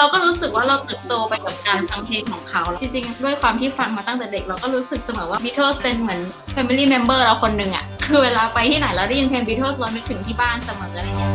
เราก็รู้สึกว่าเราเติบโตไปกับการฟังเพลงของเขา จริงๆ ด้วยความที่ฟังมาตั้งแต่เด็ก เราก็รู้สึกเสมอว่า Beatles เป็นเหมือน Family Member เราคนหนึ่งอะคือเวลาไปที่ไหนแล้วได้ยินเพลง Beatles เรานึกถึงที่บ้านเสมออะไรเงี้ย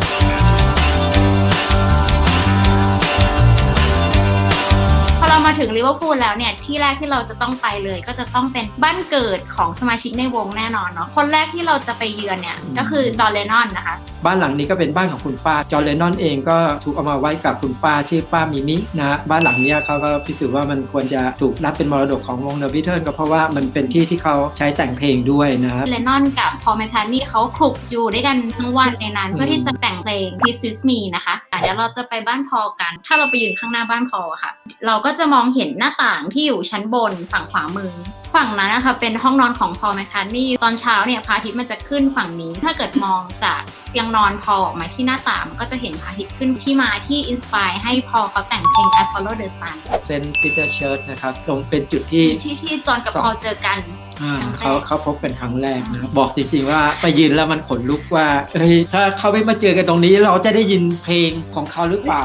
พอเรามาถึงลิเวอร์พูลแล้วเนี่ย ที่แรกที่เราจะต้องไปเลย ก็จะต้องเป็นบ้านเกิดของสมาชิกในวงแน่นอนเนาะคนแรกที่เราจะไปเยือนเนี่ยก็คือจอร์เลนนอนนะคะ บ้านหลังนี้ก็เป็นบ้านของคุณป้าจอร์เลนนอนเองก็ถูกเอามาไว้กับคุณป้าชื่อป้ามิมินะฮะบ้านหลังเนี้ยเขาก็พิสูจน์ว่ามันควรจะถูกรับเป็นมรดกของวงเดอะบิทเทิลก็เพราะว่ามันเป็นที่ที่เขาใช้แต่งเพลงด้วยนะครับเลนนอนกับพอลแมคคาร์ทนี่เขาคลุกอยู่ด้วยกันทั้งวันในนั้นอืมเพื่อที่จะแต่งเพลง Peace With Me นะคะอะเดี๋ยวเราจะไปบ้านพอลกัน ถ้าเราไปยืนข้างหน้าบ้านพอลอะค่ะ เราก็จะมองเห็นหน้าต่างที่อยู่ชั้นบนฝั่งขวามือ ฝั่งนั้นนะคะเป็นห้องนอนของพอลแมคคาร์ทนี่ตอนเช้าเนี่ยพระอาทิตย์มันจะขึ้นฝั่งนี้ ถ้าเกิดมองจากเตียงนอนพอลออกมาที่หน้าต่างมันก็จะเห็นพระอาทิตย์ขึ้นที่มาที่อินสปายให้พอลเขาแต่งเพลง I Follow the Sun เซนต์ปีเตอร์เชิร์ชนะครับตรงเป็นจุดที่ที่ที่จอห์นกับพอลเจอกันอ่าครั้งแรกเขาเขาพบเป็นครั้งแรกนะครับบอกจริงๆว่าไปยืนแล้วมันขนลุกว่าเฮ้ยถ้าเขาไม่มาเจอกันตรงนี้เราจะได้ยินเพลงของเขาหรือเปล่า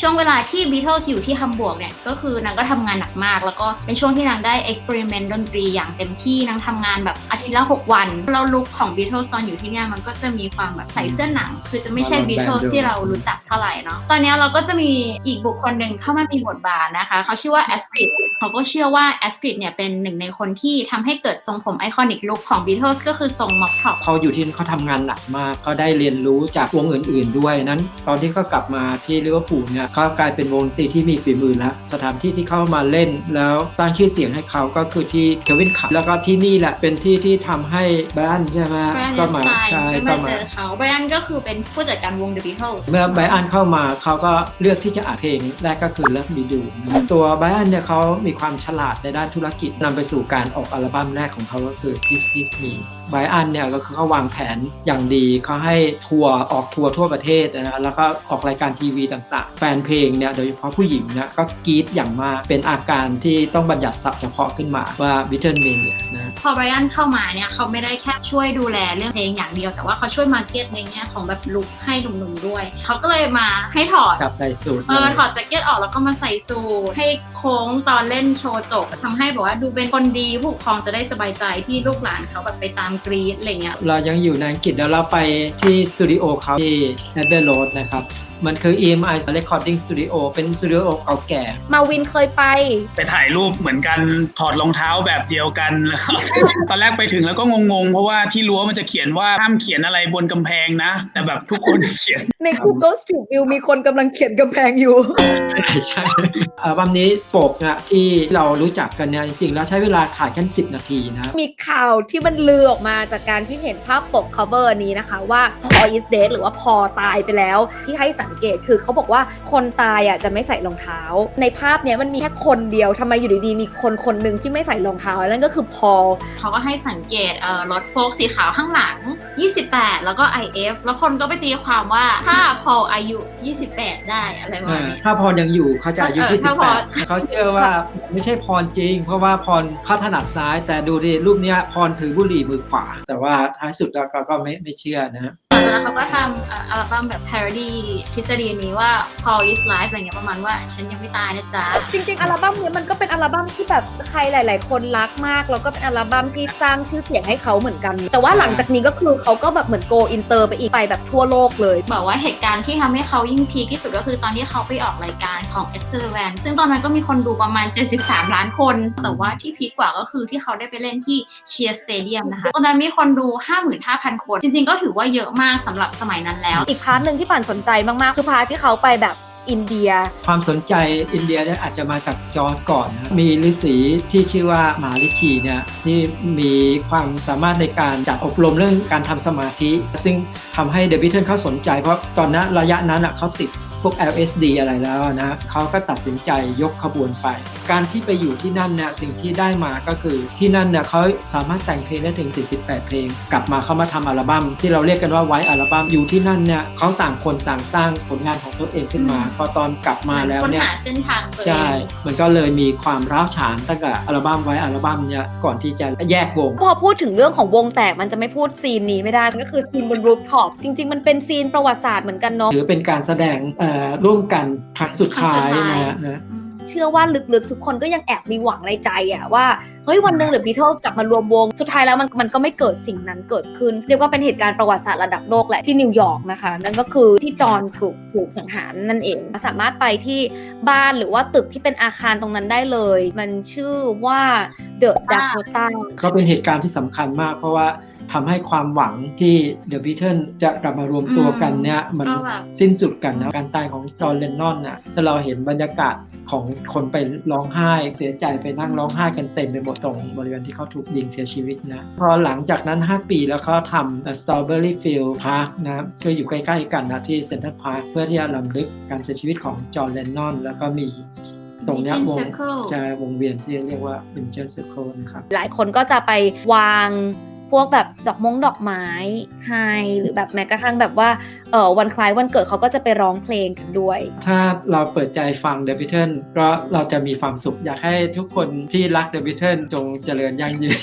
ช่วงเวลาที่ Beatles อยู่ที่ฮัมบวร์กเนี่ยก็คือนางก็ทำงานหนักมาก แล้วก็เป็นช่วงที่นางได้ experiment ดนตรีอย่างเต็มที่นางทำงานแบบอาทิตย์ละ 6 วันแล้วลุคของ Beatles ตอนอยู่ที่เนี่ยมันก็จะมีความแบบใส่เสื้อหนัง คือจะไม่ใช่ Marlon Beatles Brando ที่เรารู้จักเท่าไหร่เนาะตอนนี้เราก็จะมีอีกบุคคลหนึ่งเข้ามามีบทบาทนะคะ เขาชื่อว่า Astrid เขาก็เชื่อว่า Astrid เนี่ยเป็นหนึ่งในคนที่ทำให้เกิดทรงผมไอคอนิกลุคของ Beatles ก็คือทรง mop top เขาอยู่ที่นั่นเขาทำงานหนักมากเขาได้เรียนรู้จากวงอื่น ๆ ด้วยนั้น ตอนที่เขากลับมาที่ลิเวอร์พูลเนี่ยเขากลายเป็นวงดนตรีที่มีฝีมือแล้ว สถานที่ที่เขามาเล่น แล้วสร้างชื่อเสียงให้เขาก็คือที่เควินขับแล้วก็ที่นี่แหละเป็นที่ที่ทำให้แบรนด์ใช่ไหมไบรอันก็เอฟมาสไตน์ใช่ก็ก็มามาเจอเขาไบรอันก็คือเป็นผู้จัดการวง The Beatles เมื่อไบรอันเข้ามาเขาก็เลือกที่จะอัดเพลงแรกก็คือ Love Me Do นะตัวไบรอันเนี่ยเขามีความฉลาดในด้านธุรกิจนำไปสู่การออกอัลบั้มแรกของเขาก็คือ Peace With Me ไบรอันเนี่ยก็คือเขาวางแผนอย่างดีเขาให้ทัวร์ออกทัวร์ทั่วประเทศนะฮะแล้วก็ออกรายการทีวีต่างๆ แฟนเพลงเนี่ยโดยเฉพาะผู้หญิงเนี่ยก็กรี๊ดอย่างมากเป็นอาการที่ต้องบัญญัติศัพท์เฉพาะขึ้นมาว่าบิทเทิลเมนเนี่ยนะพอไบรอันเข้ามาเนี่ยเขาไม่ได้แค่ช่วยดูแลเรื่องเพลงอย่างเดียว แต่ว่าเขาช่วยมาร์เก็ตในแง่ของแบบลุคให้หนุ่มๆด้วย เขาก็เลยมาให้ถอดจับใส่สูตรเออถอดแจ็คเก็ตออกแล้วก็มาใส่สูทให้โค้งตอนเล่นโชว์จบทำให้แบบว่าดูเป็นคนดีผู้ปกครองจะได้สบายใจที่ลูกหลานเขาแบบไปตามกรีดอะไรเงี้ยเรายังอยู่ในอังกฤษเดี๋ยวเราไปที่สตูดิโอเขาที่ n e t h e r r o a d นะครับมันคือ EMI Recording Studio เป็นสตูดิโอเก่าแก่ มาวินเคยไป ไปถ่ายรูปเหมือนกัน ถอดรองเท้าแบบเดียวกันแล้วก็ตอนแรกไปถึงแล้วก็งงๆ เพราะว่าที่รั้วมันจะเขียนว่าห้ามเขียนอะไรบนกำแพงนะ แต่แบบทุกคนเขียน ใน Google Street View มีคนกำลังเขียนกำแพงอยู่ ใช่ใช่อัลบั้มนี้ปกนะที่เรารู้จักกันเนี่ยจริงๆแล้วใช้เวลาถ่ายแค่10 นาทีนะมีข่าวที่มันลือออกมาจากการที่เห็นภาพปก cover นี้นะคะว่า Paul is dead หรือว่าพอตายไปแล้วที่ให้สังเกตคือเขาบอกว่าคนตายอะจะไม่ใส่รองเท้า ในภาพเนี้ยมันมีแค่คนเดียวทำไมอยู่ดีๆ มีคนคนหนึ่งที่ไม่ใส่รองเท้านั่นก็คือพอเขาก็ให้สังเกตเอ่อรถโฟล์กสีขาวข้างหลัง 28 แล้วก็ IF แล้วคนก็ไปตีความว่าถ้าพออายุ 28 ได้อะไรประมาณนี้ถ้าพรยังอยู่เขาจะอายุเออที่ถ้าพร18เขาเชื่อว่าไม่ใช่พรจริง เพราะว่าพรเขาถนัดซ้าย แต่ดูดิรูปเนี้ยพรถือบุหรี่มือขวา แต่ว่าท้ายสุดแล้วก็ก็ไม่ไม่เชื่อนะหลังจากนั้นเขาก็ทำเอ่อ อัลบั้มแบบ parody ทฤษฎีนี้ว่า Paul is live อะไรเงี้ยประมาณว่าฉันยังไม่ตายนะจ๊ะ จริง ๆ อัลบั้มเนี้ยมันก็เป็นอัลบั้มที่แบบใครหลาย ๆ คนรักมาก แล้วก็เป็นอัลบั้มที่สร้างชื่อเสียงให้เขาเหมือนกัน แต่ว่าหลังจากนี้ก็คือเขาก็แบบเหมือนโกอินเตอร์ไปอีกไปแบบทั่วโลกเลย บอกว่าเหตุการณ์ที่ทำให้เขายิ่งพีคที่สุดก็คือตอนที่เขาไปออกรายการของ e x c e l v a n ซึ่งตอนนั้นก็มีคนดูประมาณ 73 ล้านคน แต่ว่าที่พีคกว่าก็คือที่เขาได้ไปเล่นที่เชียร์สเตเดียมนะคะตอนนั้นมีคนดู 55,000 คน จริง ๆ ก็ถือว่าเยอะมากสำหรับสมัยนั้นแล้วอีกพาร์ทหนึ่งที่ปั่นสนใจมากๆ คือพาร์ทที่เขาไปแบบอินเดีย ความสนใจอินเดียเนี่ยอาจจะมาจากจอร์จก่อนนะมีฤาษีที่ชื่อว่าหมาลิชีเนี่ยที่มีความสามารถในการจัดอบรมเรื่องการทำสมาธิ ซึ่งทำให้เดบิทเทิลเขาสนใจเพราะตอนนั้นระยะนั้นอะเขาติด พวก LSD อะไรแล้วนะเขาก็ตัดสินใจยกขบวนไป การที่ไปอยู่ที่นั่นเนี่ยสิ่งที่ได้มาก็คือที่นั่นเนี่ยเขาสามารถแต่งเพลงได้ถึง 48 เพลง กลับมาเขามาทำอัลบั้มที่เราเรียกกันว่าไว้อัลบั้มอยู่ที่นั่นเนี่ยเขาต่างคนต่างสร้างผลงานของตัวเองขึ้นมา พอตอนกลับมาแล้วค้นเนี่ยหาเส้นทางตัวเอใช่งมันก็เลยมีความร้าวฉานตั้งแต่อัลบั้มไว้อัลบั้มเนี่ยก่อนที่จะแยกวงพอพูดถึงเรื่องของวงแตกมันจะไม่พูดซีนนี้ไม่ได้ก็คือซีนบนรูฟท็อปจริง ๆ มันเป็นซีนประวัติศาสตร์เหมือนกันเนาะถือเป็นการแสดงเอ่ออร่วมกันครั้งสุดท้ายครั้งสุดท้ายนะนะอืมเชื่อว่าลึกๆ ทุกคนก็ยังแอบมีหวังในใจอะว่า เฮ้ย วันหนึ่งเดอะบีท l e s กลับมารวมวง สุดท้ายแล้วมันมันก็ไม่เกิดสิ่งนั้นเกิดขึ้น เรียกว่าเป็นเหตุการณ์ประวัติศาสตร์ระดับโลกแหละที่นิวยอร์กนะคะ นั่นก็คือที่จอห์นถูกถูกสังหารนั่นเอง สามารถไปที่บ้านหรือว่าตึกที่เป็นอาคารตรงนั้นได้เลย มันชื่อว่าเดอะด a โ o ต a ก็เป็นเหตุการณ์ที่สำคัญมากเพราะว่า ทำให้ความหวังที่เดอะบีเทิลจะกลับมารวมตัวกันเนี่ยมันก็แบบสิ้นสุดกันนะการตายของจอห์นเลนนอนน่ะถ้าเราเห็นบรรยากาศของคนไปร้องไห้เสียใจไปนั่งร้องไห้กันเต็มไปหมดตรงบริเวณที่เขาถูกยิงเสียชีวิตนะพอหลังจากนั้น 5 ปีแล้วเขาทำ Strawberry Field Park นะก็อยู่ใกล้ๆกันนะที่เซ็นทรัลพาร์คเพื่อที่จะรำลึกการเสียชีวิตของจอห์นเลนนอน แล้วก็มีตรงเนี้ย Vision วง Circle จะวงเวียนที่เรียกว่า Vision Circle นะครับ หลายคนก็จะไปวาง พวกแบบดอกมงดอกไม้ให้หรือแบบแม้กระทั่งแบบว่าเออวันคล้ายวันเกิดเขาก็จะไปร้องเพลงกันด้วย ถ้าเราเปิดใจฟัง The Beatles ก็เราจะมีความสุขอยากให้ทุกคนที่รัก The Beatles จงเจริญยั่งยืน